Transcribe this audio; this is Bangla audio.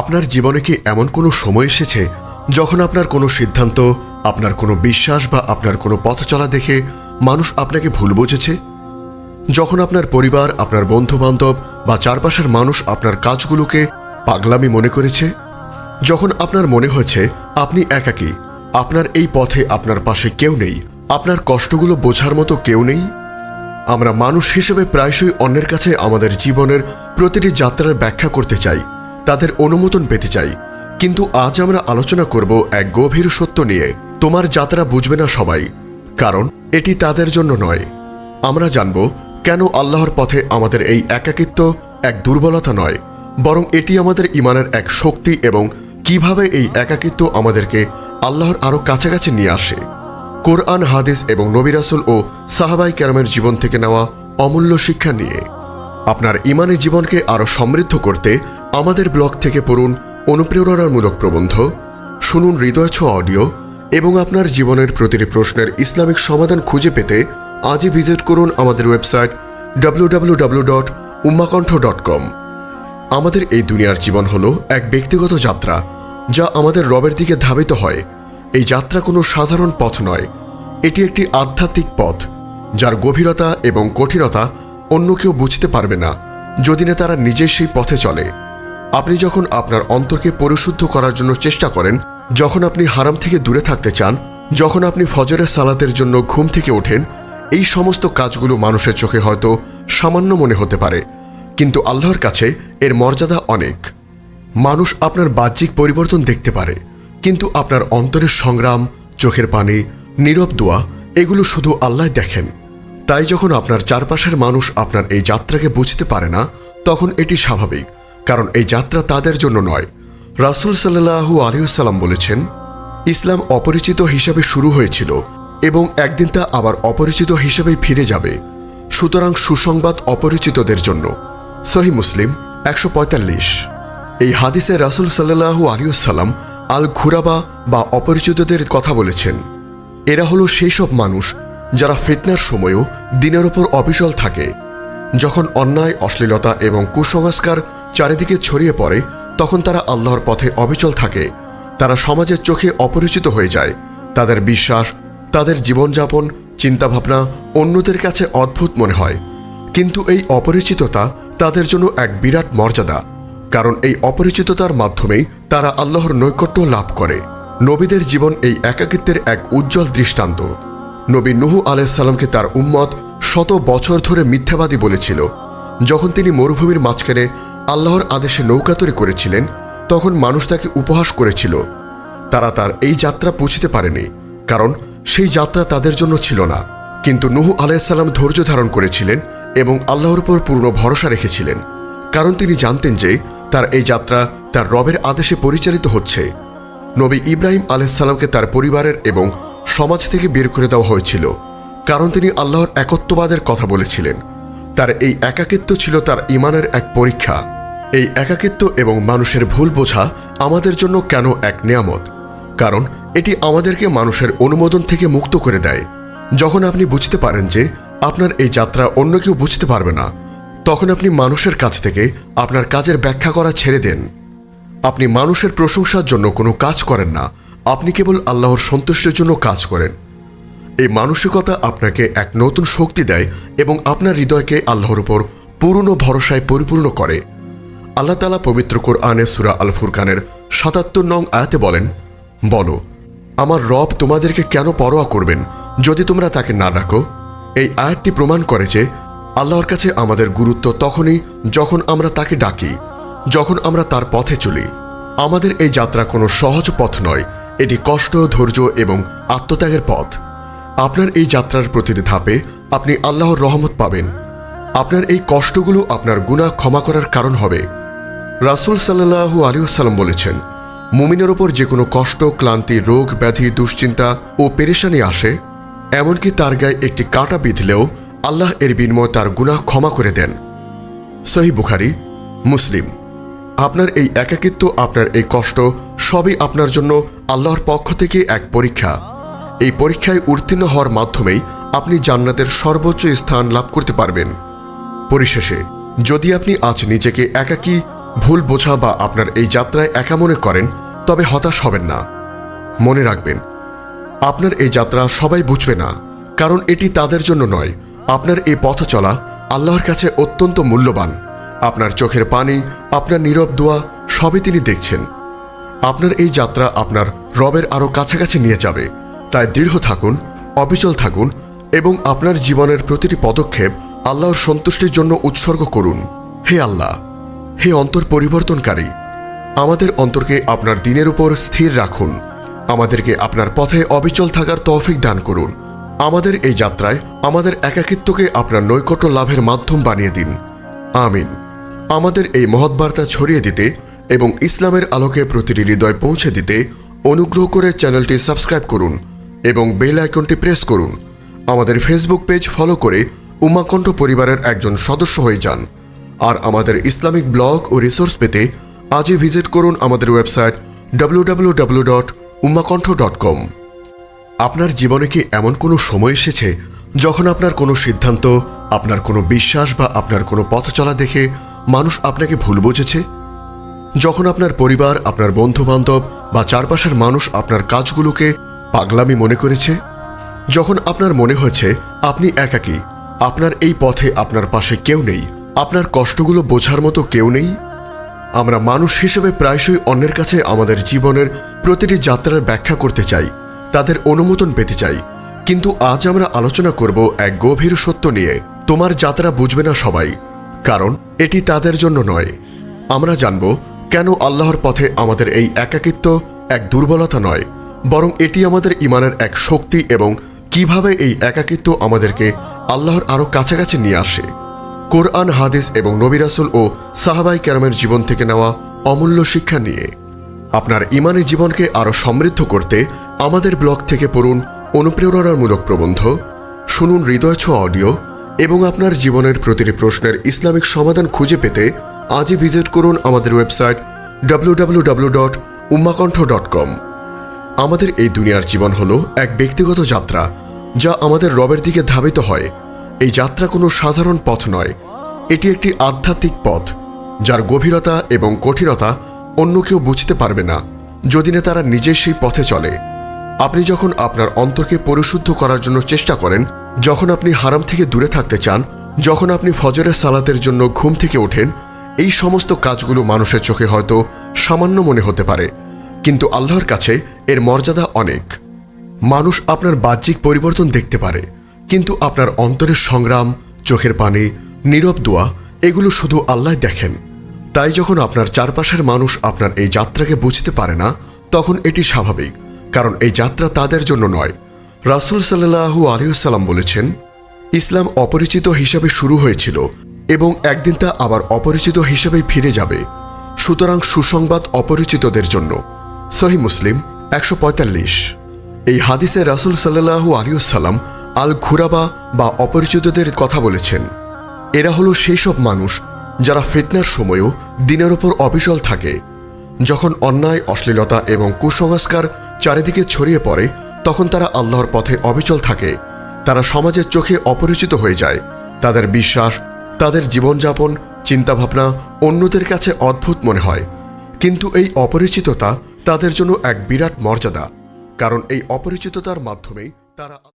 আপনার জীবনে কি এমন কোনো সময় এসেছে যখন আপনার কোনো সিদ্ধান্ত, আপনার কোনো বিশ্বাস বা আপনার কোনো পথ চলা দেখে মানুষ আপনাকে ভুল বুঝেছে? যখন আপনার পরিবার, আপনার বন্ধু বান্ধব বা চারপাশের মানুষ আপনার কাজগুলোকে পাগলামি মনে করেছে? যখন আপনার মনে হয়েছে, আপনি একাকী, আপনার এই পথে আপনার পাশে কেউ নেই, আপনার কষ্টগুলো বোঝার মতো কেউ নেই? আমরা মানুষ হিসেবে প্রায়শই অন্যের কাছে আমাদের জীবনের প্রতিটি যাত্রার ব্যাখ্যা করতে চাই। তাদের অনুমোদন পেতে চাই। কিন্তু আজ আমরা আলোচনা করব এক গভীর সত্য নিয়ে। তোমার যাত্রা বুঝবে না সবাই, কারণ এটি তাদের জন্য নয়। আমরা জানব কেন আল্লাহর পথে আমাদের এই একাকিত্ব এক দুর্বলতা নয়, বরং এটি আমাদের ইমানের এক শক্তি এবং কীভাবে এই একাকিত্ব আমাদেরকে আল্লাহর আরও কাছাকাছি নিয়ে আসে। কোরআন, হাদিস এবং নবিরাসুল ও সাহাবাই ক্যারামের জীবন থেকে নেওয়া অমূল্য শিক্ষা নিয়ে। আপনার ইমানের জীবনকে আরও সমৃদ্ধ করতে আমাদের ব্লগ থেকে পড়ুন অনুপ্রেরণামূলক প্রবন্ধ, শুনুন হৃদয়ছ অডিও এবং আপনার জীবনের প্রতিটি প্রশ্নের ইসলামিক সমাধান খুঁজে পেতে আজই ভিজিট করুন আমাদের website W dot উম্মাকণ্ঠ dot com আমাদের এই দুনিয়ার জীবন হলো এক ব্যক্তিগত যাত্রা, যা আমাদের রবের দিকে ধাবিত হয়। এই যাত্রা কোনো সাধারণ পথ নয়, এটি একটি আধ্যাত্মিক পথ, যার গভীরতা এবং কঠিনতা অন্য কেউ বুঝতে পারবে না, যদি না তারা নিজেই সেই পথে চলে। আপনি যখন আপনার অন্তরকে পরিশুদ্ধ করার জন্য চেষ্টা করেন, যখন আপনি হারাম থেকে দূরে থাকতে চান, যখন আপনি ফজরের সালাতের জন্য ঘুম থেকে ওঠেন, এই সমস্ত কাজগুলো মানুষের চোখে হয়তো সামান্য মনে হতে পারে, কিন্তু আল্লাহর কাছে এর মর্যাদা অনেক। মানুষ আপনার বাহ্যিক পরিবর্তন দেখতে পারে, কিন্তু আপনার অন্তরের সংগ্রাম, চোখের পানি, নীরব দোয়া, এগুলো শুধু আল্লাহ দেখেন। তাই যখন আপনার চারপাশের মানুষ আপনার এই যাত্রাকে বুঝতে পারে না, তখন এটি স্বাভাবিক। কারণ এই যাত্রা তাদের জন্য নয়। রাসুল সাল্লাহু আলিউসাল্লাম বলেছেন, ইসলাম অপরিচিত হিসাবে শুরু হয়েছিল এবং একদিন তা আবার অপরিচিত হিসেবেই ফিরে যাবে। সুতরাং সুসংবাদ অপরিচিতদের জন্য। সহি মুসলিম একশো পঁয়তাল্লিশ। এই হাদিসে রাসুল সাল্লাহু আলিউসাল্লাম আল ঘুরাবা বা অপরিচিতদের কথা বলেছেন। এরা হলো সেই সব মানুষ যারা ফিতনার সময়ও দিনের ওপর অবিচল থাকে, যখন অন্যায়, অশ্লীলতা এবং কুসংস্কার চারিদিকে ছড়িয়ে পড়ে, তখন তারা আল্লাহর পথে অবিচল থাকে। তারা সমাজের চোখে অপরিচিত হয়ে যায়। তাদের বিশ্বাস, তাদের জীবনযাপন, চিন্তাভাবনা অন্যদের কাছে অদ্ভুত মনে হয়। কিন্তু এই অপরিচিততা তাদের জন্য এক বিরাট মর্যাদা, কারণ এই অপরিচিততার মাধ্যমেই তারা আল্লাহর নৈকট্য লাভ করে। নবীদের জীবন এই একাকিত্বের এক উজ্জ্বল দৃষ্টান্ত। নবী নুহু আলাইসাল্লামকে তার উম্মত শত বছর ধরে মিথ্যাবাদী বলেছিল। যখন তিনি মরুভূমির মাঝখানে আল্লাহর আদেশে নৌকাতরি করেছিলেন, তখন মানুষ তাকে উপহাস করেছিল। তারা তার এই যাত্রা পৌঁছতে পারেনি, কারণ সেই যাত্রা তাদের জন্য ছিল না। কিন্তু নুহু আলাইসাল্লাম ধৈর্য ধারণ করেছিলেন এবং আল্লাহর উপর পূর্ণ ভরসা রেখেছিলেন, কারণ তিনি জানতেন যে তার এই যাত্রা তার রবের আদেশে পরিচালিত হচ্ছে। নবী ইব্রাহিম আলাইসাল্লামকে তার পরিবারের এবং সমাজ থেকে বের করে দেওয়া হয়েছিল, কারণ তিনি আল্লাহর একত্ববাদের কথা বলেছিলেন। তার এই একাকিত্ব ছিল তার ইমানের এক পরীক্ষা। এই একাকিত্ব এবং মানুষের ভুল বোঝা আমাদের জন্য কেন এক নিয়ামত? কারণ এটি আমাদেরকে মানুষের অনুমোদন থেকে মুক্ত করে দেয়। যখন আপনি বুঝতে পারেন যে আপনার এই যাত্রা অন্য কেউ বুঝতে পারবে না, তখন আপনি মানুষের কাছ থেকে আপনার কাজের ব্যাখ্যা করা ছেড়ে দেন। আপনি মানুষের প্রশংসার জন্য কোনো কাজ করেন না, আপনি কেবল আল্লাহর সন্তুষ্টের জন্য কাজ করেন। এই মানসিকতা আপনাকে এক নতুন শক্তি দেয় এবং আপনার হৃদয়কে আল্লাহর উপর পুরনো ভরসায় পরিপূর্ণ করে। আল্লাহ তালা পবিত্র কোরআনে সুরা আল ফুরকানের সাতাত্তর নং আয়াতে বলেন, বলো, আমার রব তোমাদেরকে কেন পরোয়া করবেন যদি তোমরা তাকে না ডাকো? এই আয়াতটি প্রমাণ করে যে আল্লাহর কাছে আমাদের গুরুত্ব তখনই যখন আমরা তাকে ডাকি, যখন আমরা তার পথে চলি। আমাদের এই যাত্রা কোনো সহজ পথ নয়, এটি কষ্ট, ধৈর্য এবং আত্মত্যাগের পথ। আপনার এই যাত্রার প্রতিটি ধাপে আপনি আল্লাহর রহমত পাবেন। আপনার এই কষ্টগুলো আপনার গুণা ক্ষমা করার কারণ হবে। রাসুল সাল্লাহু আলিউসাল্লাম বলেছেন, মুমিনের ওপর যে কোনো কষ্ট, ক্লান্তি, রোগ, ব্যাধি, দুশ্চিন্তা ও পেরেশানি আসে, এমনকি তার গায়ে একটি কাঁটা বিঁধলেও আল্লাহ এর বিনিময়ে তার গুণা ক্ষমা করে দেন। সহি বুখারি, মুসলিম। আপনার এই একাকিত্ব, আপনার এই কষ্ট সবই আপনার জন্য আল্লাহর পক্ষ থেকে এক পরীক্ষা। এই পরীক্ষায় উত্তীর্ণ হওয়ার মাধ্যমেই আপনি জান্নাতের সর্বোচ্চ স্থান লাভ করতে পারবেন। পরিশেষে, যদি আপনি আজ নিজেকে একাকী, ভুল বোঝা বা আপনার এই যাত্রায় একা মনে করেন, তবে হতাশ হবেন না। মনে রাখবেন, আপনার এই যাত্রা সবাই বুঝবে না, কারণ এটি তাদের জন্য নয়। আপনার এই পথ চলা আল্লাহর কাছে অত্যন্ত মূল্যবান। আপনার চোখের পানি, আপনার নীরব দোয়া, সবই তিনি দেখছেন। আপনার এই যাত্রা আপনার রবের আরও কাছাকাছি নিয়ে যাবে। তাই দৃঢ় থাকুন, অবিচল থাকুন এবং আপনার জীবনের প্রতিটি পদক্ষেপ আল্লাহর সন্তুষ্টির জন্য উৎসর্গ করুন। হে আল্লাহ, হে অন্তর পরিবর্তনকারী, আমাদের অন্তরকে আপনার দিনের উপর স্থির রাখুন। আমাদেরকে আপনার পথে অবিচল থাকার তৌফিক দান করুন। আমাদের এই যাত্রায় আমাদের একাকিত্বকে আপনার নৈকট্য লাভের মাধ্যম বানিয়ে দিন। আমিন। আমাদের এই মহৎ বার্তা ছড়িয়ে দিতে এবং ইসলামের আলোকে প্রতিটি হৃদয় পৌঁছে দিতে অনুগ্রহ করে চ্যানেলটি সাবস্ক্রাইব করুন। এবং বেল আইকনটি প্রেস করুন। আমাদের ফেসবুক পেজ ফলো করে উমাকণ্ঠ পরিবারের একজন সদস্য হয়ে যান। আর আমাদের ইসলামিক ব্লগ ও রিসোর্স পেতে আজই ভিজিট করুন আমাদের website W dot dot com আপনার জীবনে কি এমন কোনো সময় এসেছে যখন আপনার কোনো সিদ্ধান্ত, আপনার কোনো বিশ্বাস বা আপনার কোনো পথ চলা দেখে মানুষ আপনাকে ভুল বুঝেছে? যখন আপনার পরিবার, আপনার বন্ধু বান্ধব বা চারপাশের মানুষ আপনার কাজগুলোকে পাগলামি মনে করেছে? যখন আপনার মনে হয়েছে, আপনি একাকী, আপনার এই পথে আপনার পাশে কেউ নেই, আপনার কষ্টগুলো বোঝার মতো কেউ নেই। আমরা মানুষ হিসেবে প্রায়শই অন্যের কাছে আমাদের জীবনের প্রতিটি যাত্রার ব্যাখ্যা করতে চাই, তাদের অনুমোদন পেতে চাই। কিন্তু আজ আমরা আলোচনা করব এক গভীর সত্য নিয়ে। তোমার যাত্রা বুঝবে না সবাই, কারণ এটি তাদের জন্য নয়। আমরা জানব কেন আল্লাহর পথে আমাদের এই একাকিত্ব এক দুর্বলতা নয়। বরং এটি আমাদের ইমানের এক শক্তি এবং কীভাবে এই একাকিত্ব আমাদেরকে আল্লাহর আরও কাছাকাছি নিয়ে আসে। কোরআন, হাদিস এবং নবিরাসুল ও সাহাবাই ক্যারামের জীবন থেকে নেওয়া অমূল্য শিক্ষা নিয়ে আপনার ইমানি জীবনকে আরও সমৃদ্ধ করতে আমাদের ব্লগ থেকে পড়ুন অনুপ্রেরণামূলক প্রবন্ধ, শুনুন হৃদয় অডিও এবং আপনার জীবনের প্রতিটি প্রশ্নের ইসলামিক সমাধান খুঁজে পেতে আজই ভিজিট করুন আমাদের website W dot উম্মাকণ্ঠ dot com আমাদের এই দুনিয়ার জীবন হলো এক ব্যক্তিগত যাত্রা, যা আমাদের রবের দিকে ধাবিত হয়। এই যাত্রা কোনো সাধারণ পথ নয়, এটি একটি আধ্যাত্মিক পথ, যার গভীরতা এবং কঠিনতা অন্য কেউ বুঝতে পারবে না, যদি না তারা নিজেই সেই পথে চলে। আপনি যখন আপনার অন্তরকে পরিশুদ্ধ করার জন্য চেষ্টা করেন, যখন আপনি হারাম থেকে দূরে থাকতে চান, যখন আপনি ফজরের সালাতের জন্য ঘুম থেকে ওঠেন, এই সমস্ত কাজগুলো মানুষের চোখে হয়তো সামান্য মনে হতে পারে। কিন্তু আল্লাহর কাছে এর মর্যাদা অনেক। মানুষ আপনার বাহ্যিক পরিবর্তন দেখতে পারে, কিন্তু আপনার অন্তরের সংগ্রাম, চোখের পানি, নীরব দোয়া, এগুলো শুধু আল্লাহ দেখেন। তাই যখন আপনার চারপাশের মানুষ আপনার এই যাত্রাকে বুঝতে পারে না, তখন এটি স্বাভাবিক, কারণ এই যাত্রা তাদের জন্য নয়। রাসুল সাল্লাহু আলিউসাল্লাম বলেছেন, ইসলাম অপরিচিত হিসাবে শুরু হয়েছিল এবং একদিন তা আবার অপরিচিত হিসেবেই ফিরে যাবে। সুতরাং সুসংবাদ অপরিচিতদের জন্য। সহি মুসলিম একশো পঁয়তাল্লিশ। এই হাদিসে রাসুল সাল্লাহু আলিউসাল্লাম আল ঘুরাবা বা অপরিচিতদের কথা বলেছেন। এরা হলো সেই সব মানুষ যারা ফিতনার সময়ও দিনের ওপর অবিচল থাকে। যখন অন্যায়, অশ্লীলতা এবং কুসংস্কার চারিদিকে ছড়িয়ে পড়ে, তখন তারা আল্লাহর পথে অবিচল থাকে। তারা সমাজের চোখে অপরিচিত হয়ে যায়। তাদের বিশ্বাস, তাদের জীবনযাপন, চিন্তাভাবনা অন্যদের কাছে অদ্ভুত মনে হয়। কিন্তু এই অপরিচিততা তাদের জন্য এক বিরাট মর্যাদা কারণ এই অপরিচিততার মাধ্যমেই তারা